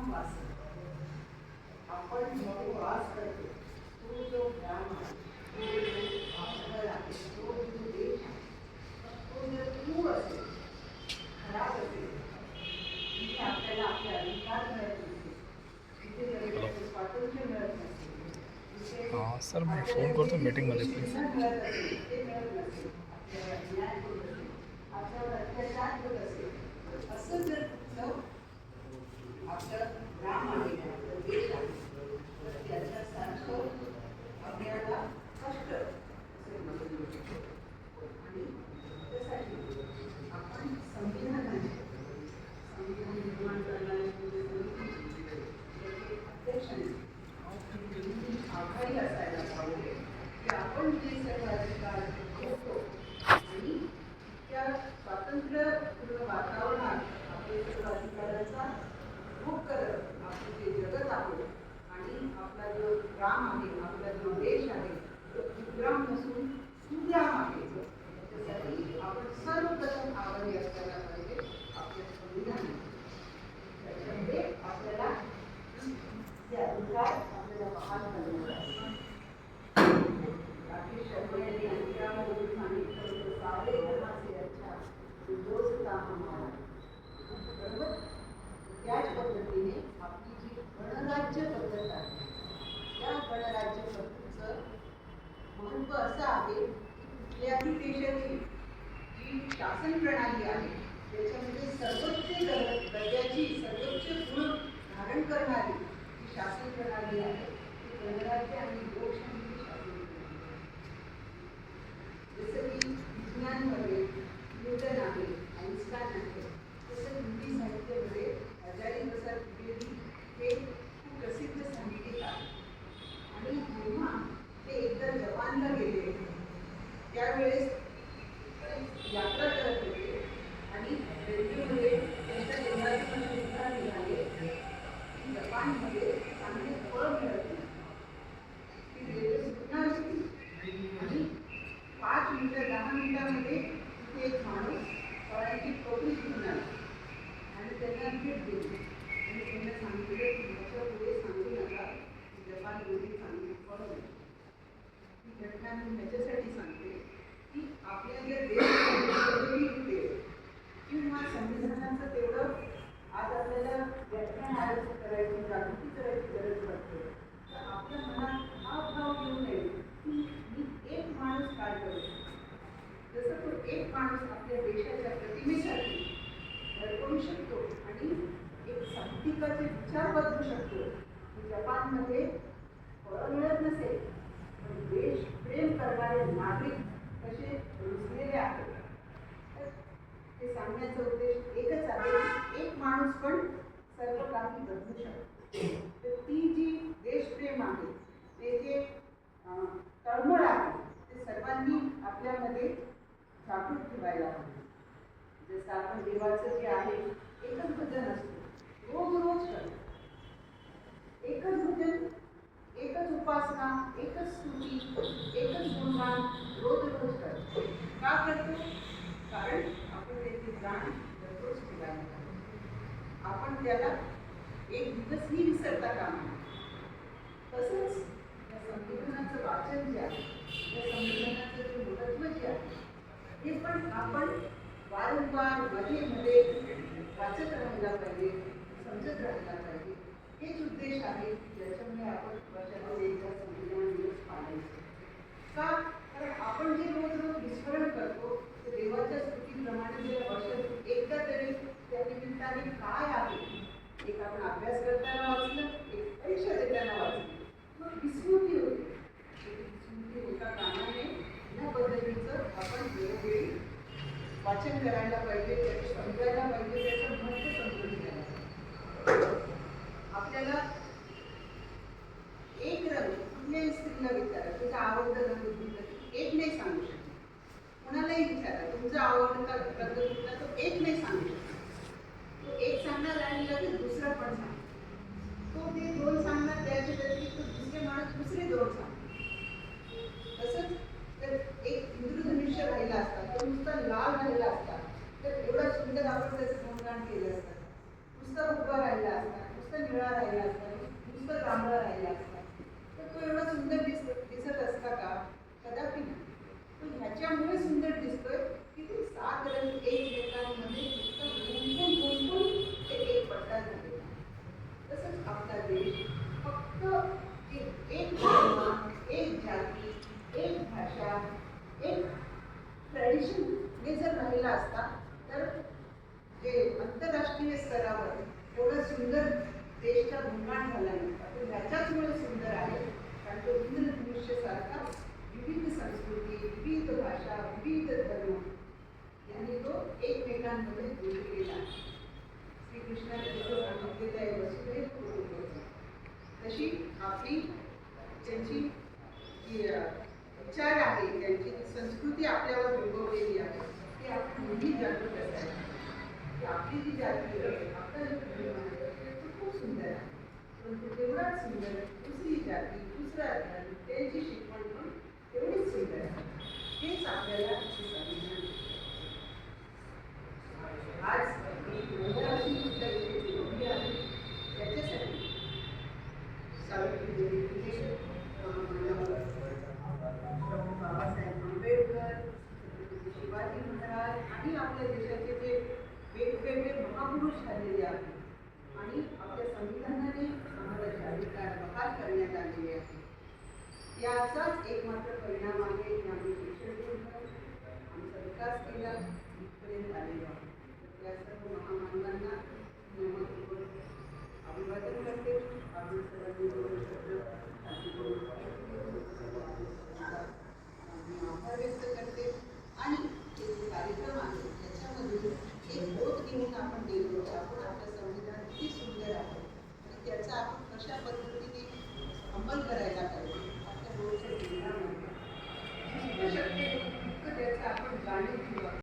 ज्ञान वाचतो आपण जो वास करतो तो जो ज्ञान आहे तो जो आपल्याला आहे तो जो देश आहे तो जर तू असेल खराब असेल तिथे आपल्याला आपले अधिकार मिळत नसतील तिथे जगण्याचं स्वातंत्र्य मिळत नसेल सर मी फोन करतो मीटिंगमध्ये प्लीज शिक्षण मिळत असेल, ते मिळत नसेल, आपल्याला न्याय होत असेल, आपल्यावर अत्याचार होत असेल, असं जर तुमचं आपलं ग्राम आहे, आपलं देश आहे, तर त्याच्यासारखं आपल्याला कष्ट असेल म्हणून आणि त्यासाठी आपण संविधान आहे. संविधान निर्माण करणारे म्हणजे समिती, त्याचे अध्यक्ष आहेत. आभारी असायला पाहिजे की आपण जे सर्व अधिकार घेतो आणि त्या स्वातंत्र्यपूर्ण वातावरणात आपले सर्व अधिकारांचा भोग करत आपले जे जगत आहोत आणि आपला जो ग्राम आहे आपला जो देश आहे तो कुग्राम नसून सुग्राम आहे त्याच्यासाठी आपण सर्वप्रथम आभारी असताना पाहिजे आपल्या संविधान त्याच्यामध्ये आपल्याला ते अधिकार आपल्याला बहाल करण्यात आले. राकेश शर्मा यांनी अधिकाराबद्दल सांगितलं होतं, सारे धर्मा से अच्छा निर्दोषता हमारा. बरोबर? त्याच पद्धतीने आपली जी गणराज्य पद्धत आहे त्या गणराज्य पद्धतीचं महत्त्व असं आहे कुठल्याही देशाची जी शासन प्रणाली आहे त्याच्यामध्ये सर्वोच्च दर्जाची सर्वोच्च गुण धारण करणारी जी शासन प्रणाली आहे ती गणराज्य आणि लोकशाहीची शासन प्रणाली जसं की विज्ञानमध्ये न्यूटन आहे आईन्स्टाईन आहे तसं हिंदी साहित्यामध्ये आचार्य प्रसाद द्विवेदी हे खूप प्रसिद्ध साहित्यिक आहे आणि जेव्हा ते एकदा जपानला गेले त्यावेळेस यात्रा करत होते आणि रेल्वेमध्ये त्यांच्या देहातून सुद्धा निघाले की जपानमध्ये चांगले फळ मिळत नाही ती रेल्वे सुटणार होती आणि पाच मिनिटं दहा मिनिटामध्ये तिथे एक माणूस फळांची टोपली आणि त्यांना भेट दिली आणि त्यांना सांगितले की माझ्या पुढे सांगू नका जपान जपानमध्ये चांगली फळ ही घटना मी ह्याच्यासाठी सांगते की आपल्या ज्या देशामध्ये किंवा संविधानाचं तेवढं आज आपल्याला व्याख्यान आयोजित करायची जागृती करायची गरज पडते तर आपल्या मनात हा भाव येऊ नये की मी एक माणूस काय करू जसं तो एक माणूस आपल्या देशाच्या प्रतिमेसाठी धडपडू शकतो आणि एक विचार बदलू शकतो. जपानमध्ये फळं मिळत नसेल पण देश प्रेम करणारे नागरिक कसे रुजलेले आहेत? तर ते सांगण्याचा उद्देश एकच आहे एक माणूस पण सर्व काही बदलू शकतो. तर ती जी देशप्रेम आहे ते जे तळमळ आहे ते सर्वांनी आपल्यामध्ये जागृत ठेवायला हवे. जसं आपण देवाचं जे आहे एकच भजन असतो रोज रोज करतो एकच भजन एकच उपासना एकच स्तुती एकच गुणगान रोज रोज करतो. का करतो? कारण आपण त्याची जाण दररोज केला आपण त्याला एक दिवसही विसरता कामा तसंच या संविधानाचं वाचन जे आहे या संविधानाचं जे महत्त्व जे आहे हे पण आपण वारंवारमध्ये मध्ये वाचत राहायला पाहिजे समजत राहायला एक नाही सांगतो. तो एक सांगणार आणि तर दुसरा पण सांगतो. तो ते दोन सांगणार त्याच्या व्यतिरिक्त दुसरे माणूस दुसरे दोन सांगतो तसंच तर एक इंद्रधनुष्य राहिला असता तो नुसता लाल राहिला असता तर एवढा सुंदर आपण त्याचं गुणगान केलं असतं. नुसतं उभा राहिला असता नुसतं निळा राहिला असता नुसतं जांभळा राहिला असता तर तो एवढा सुंदर दिस दिसत असता का? कदापि नाही. तो ह्याच्यामुळे सुंदर दिसतोय की ते सात रंग एक एक ट्रॅडिशन हे जर राहिला असता तर जे आंतरराष्ट्रीय स्तरावर एवढं सुंदर देशचा निर्माण झाला नाही. पण ह्याच्याचमुळे सुंदर आहे. कारण तो इंद्रधनुष्य सारा विचार आहे. त्यांची संस्कृती आपल्यावर बिंबवलेली आहे. ती आपण नेहमी जागृत असायची आपली जी जाती आहे. आपला आहे खूप सुंदर आहे. परंतु तेवढाच सुंदर दुसरी जाती दुसरा धर्म त्यांची शिकवण पण तेवढीच सुंदर आहे हेच आपल्याला हे संविधान शिकवतं. आज मी मोहराशी कुठल्या विषयी बोलली आहे त्याच्यासाठी सावित्रीदेवी फुले, अं, डॉक्टर बाबासाहेब आंबेडकर छत्रपती शिवाजी महाराज आणि आपल्या देशाचे जे वेगवेगळे महापुरुष झालेले आहेत आणि आपल्या संविधानाने आम्हाला जे अधिकार बहाल करण्यात आलेले आहेत याचाच एकमात्र परिणाम आहे की आम्ही शिक्षण घेतलं आमचा विकास केला इथपर्यंत आलेलो आहे तर त्या सर्व महामानवांना नियमपूर्वक अभिवादन करते आपण सर्वांनी दोन शब्द खाली बोलून मी आभार व्यक्त करते आणि हे जे कार्यक्रम आहे त्याच्यामधून एक बोध घेऊन आपण गेलो की आपण आपलं संविधान किती सुंदर आहे. आणि त्याचा आपण कशा पद्धतीने अंमल करायला पाहिजे आपल्या रोजच्या जीवनामध्ये. त्याचा आपण जाणीव घेऊ.